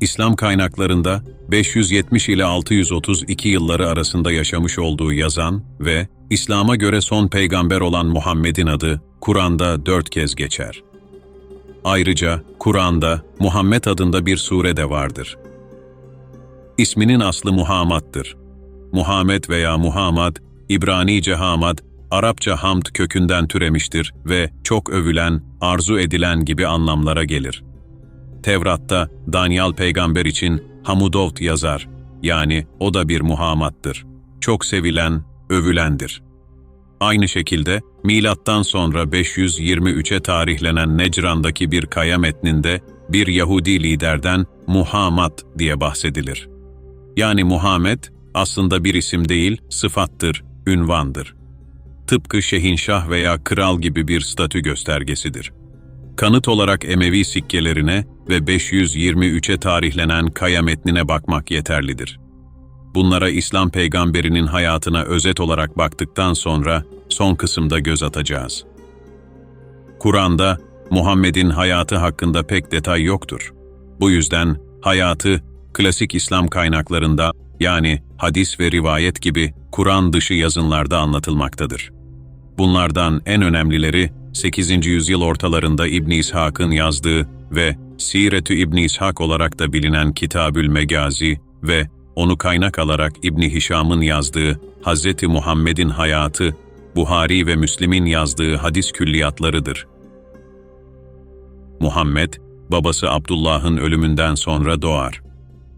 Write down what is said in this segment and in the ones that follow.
İslam kaynaklarında 570 ile 632 yılları arasında yaşamış olduğu yazan ve İslam'a göre son peygamber olan Muhammed'in adı Kur'an'da dört kez geçer. Ayrıca Kur'an'da Muhammed adında bir sure de vardır. İsminin aslı Muhammad'dır. Muhammed veya Muhammad, İbranice Hamad, Arapça hamd kökünden türemiştir ve çok övülen, arzu edilen gibi anlamlara gelir. Tevrat'ta Daniel peygamber için Hamudovt yazar, yani o da bir Muhammad'dır. Çok sevilen, övülendir. Aynı şekilde milattan sonra 523'e tarihlenen Necran'daki bir kaya metninde bir Yahudi liderden Muhammad diye bahsedilir. Yani Muhammed aslında bir isim değil, sıfattır, ünvandır. Tıpkı şehinşah veya kral gibi bir statü göstergesidir. Kanıt olarak Emevi sikkelerine ve 523'e tarihlenen kaya metnine bakmak yeterlidir. Bunlara İslam peygamberinin hayatına özet olarak baktıktan sonra son kısımda göz atacağız. Kur'an'da Muhammed'in hayatı hakkında pek detay yoktur. Bu yüzden hayatı klasik İslam kaynaklarında yani hadis ve rivayet gibi Kur'an dışı yazınlarda anlatılmaktadır. Bunlardan en önemlileri 8. yüzyıl ortalarında İbn İshak'ın yazdığı ve Siretü İbn İshak olarak da bilinen Kitabül Megazi ve onu kaynak alarak İbn Hişam'ın yazdığı Hz. Muhammed'in hayatı, Buhari ve Müslim'in yazdığı hadis külliyatlarıdır. Muhammed, babası Abdullah'ın ölümünden sonra doğar.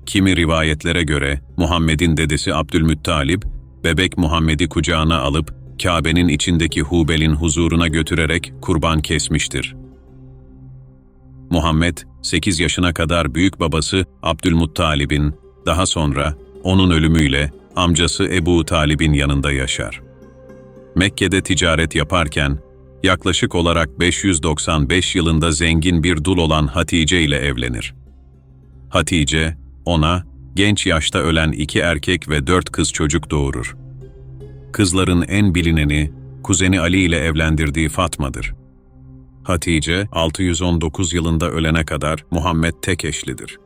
Kimi rivayetlere göre Muhammed'in dedesi Abdülmuttalib, bebek Muhammed'i kucağına alıp Kabe'nin içindeki Hubel'in huzuruna götürerek kurban kesmiştir. Muhammed, 8 yaşına kadar büyük babası Abdülmuttalib'in, daha sonra onun ölümüyle amcası Ebu Talib'in yanında yaşar. Mekke'de ticaret yaparken, yaklaşık olarak 595 yılında zengin bir dul olan Hatice ile evlenir. Hatice, ona genç yaşta ölen iki erkek ve dört kız çocuk doğurur. Kızların en bilineni, kuzeni Ali ile evlendirdiği Fatma'dır. Hatice, 619 yılında ölene kadar Muhammed tek eşlidir.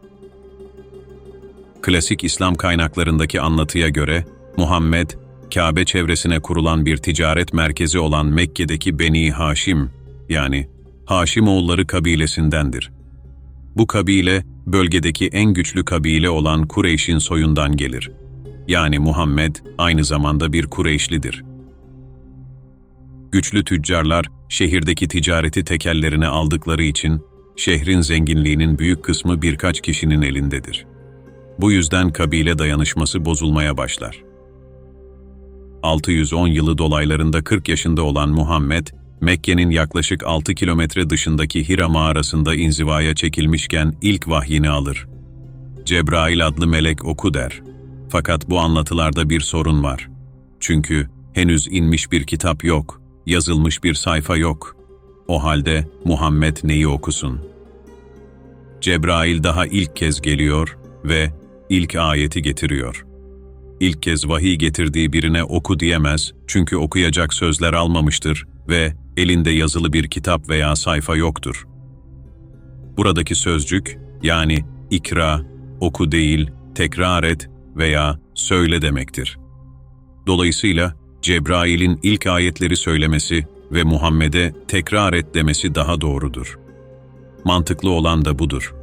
Klasik İslam kaynaklarındaki anlatıya göre, Muhammed, Kabe çevresine kurulan bir ticaret merkezi olan Mekke'deki Beni Haşim, yani Haşimoğulları kabilesindendir. Bu kabile, bölgedeki en güçlü kabile olan Kureyş'in soyundan gelir. Yani Muhammed aynı zamanda bir Kureyşlidir. Güçlü tüccarlar şehirdeki ticareti tekellerine aldıkları için şehrin zenginliğinin büyük kısmı birkaç kişinin elindedir. Bu yüzden kabile dayanışması bozulmaya başlar. 610 yılı dolaylarında 40 yaşında olan Muhammed, Mekke'nin yaklaşık 6 kilometre dışındaki Hira mağarasında inzivaya çekilmişken ilk vahyini alır. Cebrail adlı melek oku der. Fakat bu anlatılarda bir sorun var. Çünkü henüz inmiş bir kitap yok, yazılmış bir sayfa yok. O halde Muhammed neyi okusun? Cebrail daha ilk kez geliyor ve ilk ayeti getiriyor. İlk kez vahiy getirdiği birine oku diyemez çünkü okuyacak sözler almamıştır ve elinde yazılı bir kitap veya sayfa yoktur. Buradaki sözcük yani ikra, oku değil, tekrar et veya söyle demektir. Dolayısıyla Cebrail'in ilk ayetleri söylemesi ve Muhammed'e tekrar et demesi daha doğrudur. Mantıklı olan da budur.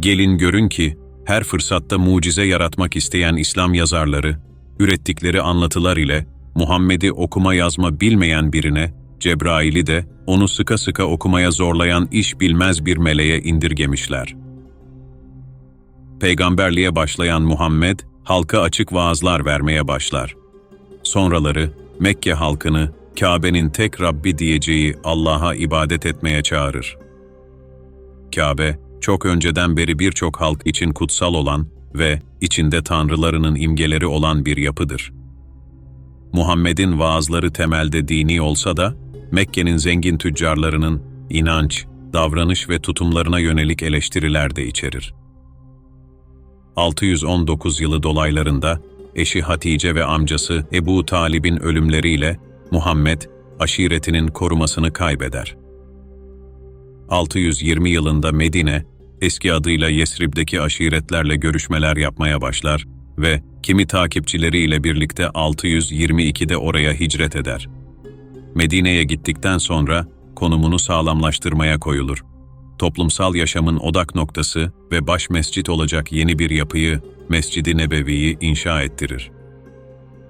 Gelin görün ki her fırsatta mucize yaratmak isteyen İslam yazarları, ürettikleri anlatılar ile Muhammed'i okuma yazma bilmeyen birine, Cebrail'i de onu sıka sıka okumaya zorlayan iş bilmez bir meleğe indirgemişler. Peygamberliğe başlayan Muhammed, halka açık vaazlar vermeye başlar. Sonraları Mekke halkını Kabe'nin tek Rabbi diyeceği Allah'a ibadet etmeye çağırır. Kabe, çok önceden beri birçok halk için kutsal olan ve içinde tanrılarının imgeleri olan bir yapıdır. Muhammed'in vaazları temelde dini olsa da, Mekke'nin zengin tüccarlarının inanç, davranış ve tutumlarına yönelik eleştiriler de içerir. 619 yılı dolaylarında eşi Hatice ve amcası Ebu Talib'in ölümleriyle Muhammed, aşiretinin korumasını kaybeder. 620 yılında Medine, eski adıyla Yesrib'deki aşiretlerle görüşmeler yapmaya başlar ve kimi takipçileriyle birlikte 622'de oraya hicret eder. Medine'ye gittikten sonra konumunu sağlamlaştırmaya koyulur. Toplumsal yaşamın odak noktası ve baş mescit olacak yeni bir yapıyı, Mescid-i Nebevi'yi inşa ettirir.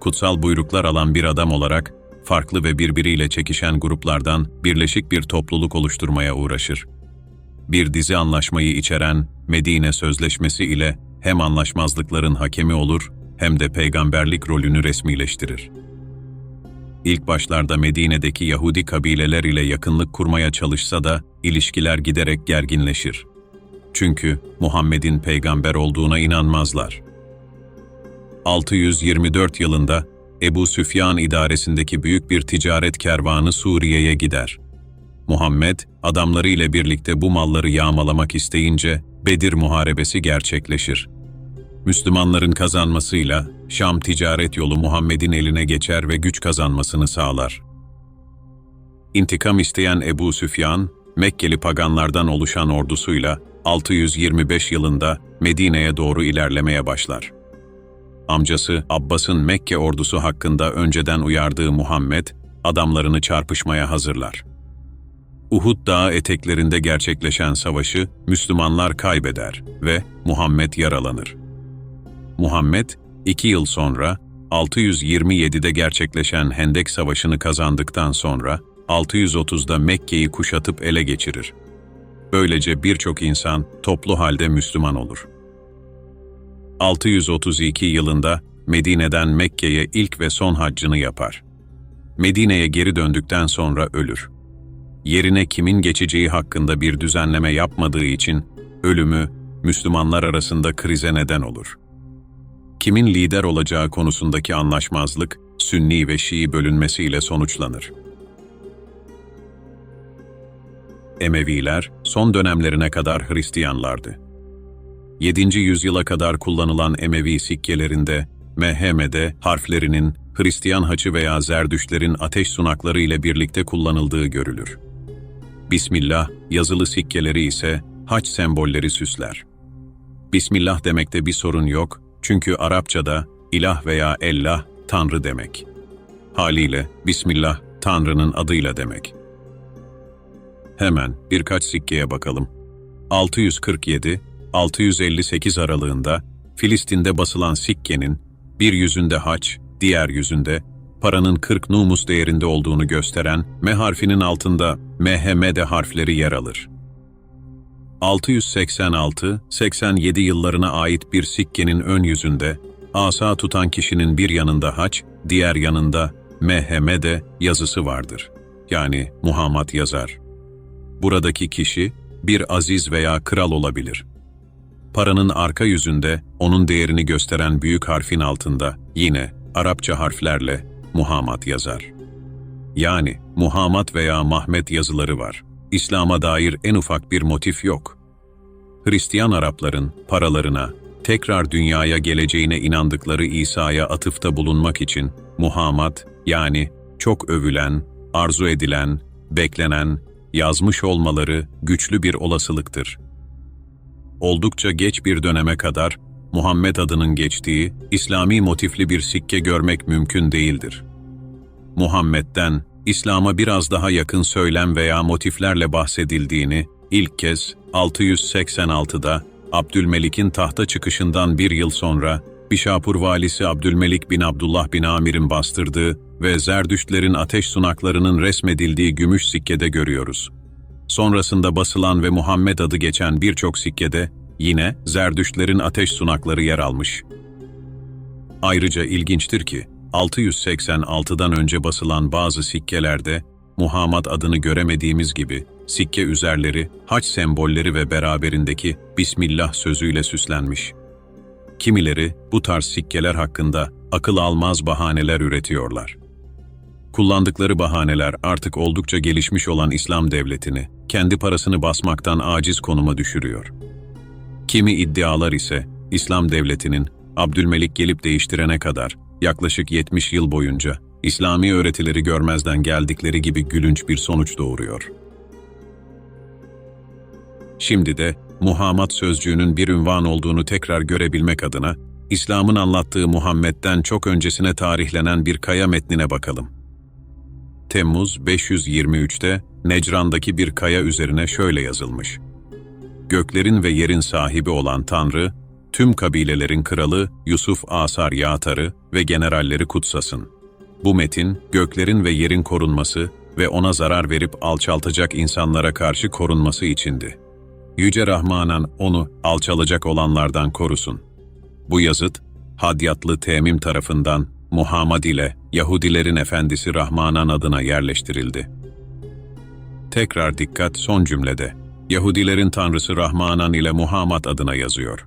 Kutsal buyruklar alan bir adam olarak, farklı ve birbiriyle çekişen gruplardan birleşik bir topluluk oluşturmaya uğraşır. Bir dizi anlaşmayı içeren Medine Sözleşmesi ile hem anlaşmazlıkların hakemi olur hem de peygamberlik rolünü resmileştirir. İlk başlarda Medine'deki Yahudi kabileler ile yakınlık kurmaya çalışsa da ilişkiler giderek gerginleşir. Çünkü Muhammed'in peygamber olduğuna inanmazlar. 624 yılında Ebu Süfyan idaresindeki büyük bir ticaret kervanı Suriye'ye gider. Muhammed, adamları ile birlikte bu malları yağmalamak isteyince Bedir Muharebesi gerçekleşir. Müslümanların kazanmasıyla Şam ticaret yolu Muhammed'in eline geçer ve güç kazanmasını sağlar. İntikam isteyen Ebu Süfyan, Mekkeli paganlardan oluşan ordusuyla 625 yılında Medine'ye doğru ilerlemeye başlar. Amcası Abbas'ın Mekke ordusu hakkında önceden uyardığı Muhammed, adamlarını çarpışmaya hazırlar. Uhud Dağı eteklerinde gerçekleşen savaşı Müslümanlar kaybeder ve Muhammed yaralanır. Muhammed, iki yıl sonra 627'de gerçekleşen Hendek Savaşı'nı kazandıktan sonra 630'da Mekke'yi kuşatıp ele geçirir. Böylece birçok insan toplu halde Müslüman olur. 632 yılında Medine'den Mekke'ye ilk ve son haccını yapar. Medine'ye geri döndükten sonra ölür. Yerine kimin geçeceği hakkında bir düzenleme yapmadığı için ölümü Müslümanlar arasında krize neden olur. Kimin lider olacağı konusundaki anlaşmazlık Sünni ve Şii bölünmesiyle sonuçlanır. Emeviler son dönemlerine kadar Hristiyanlardı. 7. yüzyıla kadar kullanılan Emevi sikkelerinde MHM'de harflerinin Hristiyan haçı veya Zerdüşlerin ateş sunakları ile birlikte kullanıldığı görülür. Bismillah yazılı sikkeleri ise haç sembolleri süsler. Bismillah demekte bir sorun yok çünkü Arapçada ilah veya ellah Tanrı demek. Haliyle Bismillah Tanrı'nın adıyla demek. Hemen birkaç sikkeye bakalım. 647-658 aralığında Filistin'de basılan sikkenin bir yüzünde haç, diğer yüzünde paranın 40 numus değerinde olduğunu gösteren M harfinin altında MHMD harfleri yer alır. 686-87 yıllarına ait bir sikkenin ön yüzünde asa tutan kişinin bir yanında haç, diğer yanında MHMD yazısı vardır. Yani Muhammed yazar. Buradaki kişi bir aziz veya kral olabilir. Paranın arka yüzünde onun değerini gösteren büyük harfin altında yine Arapça harflerle Muhammed yazar. Yani Muhammed veya Mahmet yazıları var. İslam'a dair en ufak bir motif yok. Hristiyan Arapların paralarına, tekrar dünyaya geleceğine inandıkları İsa'ya atıfta bulunmak için Muhammed yani çok övülen, arzu edilen, beklenen, yazmış olmaları güçlü bir olasılıktır. Oldukça geç bir döneme kadar Muhammed adının geçtiği İslami motifli bir sikke görmek mümkün değildir. Muhammed'den İslam'a biraz daha yakın söylem veya motiflerle bahsedildiğini ilk kez 686'da Abdülmelik'in tahta çıkışından bir yıl sonra Bişapur valisi Abdülmelik bin Abdullah bin Amir'in bastırdığı ve Zerdüştlerin ateş sunaklarının resmedildiği gümüş sikkede görüyoruz. Sonrasında basılan ve Muhammed adı geçen birçok sikkede yine Zerdüştlerin ateş sunakları yer almış. Ayrıca ilginçtir ki 686'dan önce basılan bazı sikkelerde Muhammed adını göremediğimiz gibi sikke üzerleri haç sembolleri ve beraberindeki Bismillah sözüyle süslenmiş. Kimileri bu tarz sikkeler hakkında akıl almaz bahaneler üretiyorlar. Kullandıkları bahaneler artık oldukça gelişmiş olan İslam devletini kendi parasını basmaktan aciz konuma düşürüyor. Kimi iddialar ise İslam devletinin Abdülmelik gelip değiştirene kadar yaklaşık 70 yıl boyunca İslami öğretileri görmezden geldikleri gibi gülünç bir sonuç doğuruyor. Şimdi de Muhammed sözcüğünün bir ünvan olduğunu tekrar görebilmek adına, İslam'ın anlattığı Muhammed'den çok öncesine tarihlenen bir kaya metnine bakalım. Temmuz 523'te Necran'daki bir kaya üzerine şöyle yazılmış. Göklerin ve yerin sahibi olan Tanrı, tüm kabilelerin kralı Yusuf Asar Yağtar'ı ve generalleri kutsasın. Bu metin, göklerin ve yerin korunması ve ona zarar verip alçaltacak insanlara karşı korunması içindi. Yüce Rahmanan onu alçalacak olanlardan korusun. Bu yazıt, Hadyatlı Temim tarafından Muhammed ile Yahudilerin efendisi Rahmanan adına yerleştirildi. Tekrar dikkat son cümlede. Yahudilerin tanrısı Rahmanan ile Muhammed adına yazıyor.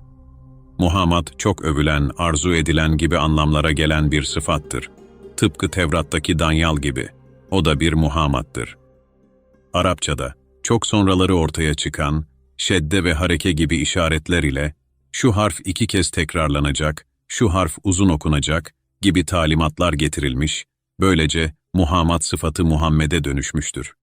Muhammed çok övülen, arzu edilen gibi anlamlara gelen bir sıfattır. Tıpkı Tevrat'taki Danyal gibi. O da bir Muhammed'dir. Arapçada çok sonraları ortaya çıkan şedde ve hareke gibi işaretler ile şu harf iki kez tekrarlanacak, şu harf uzun okunacak gibi talimatlar getirilmiş, böylece Muhammed sıfatı Muhammed'e dönüşmüştür.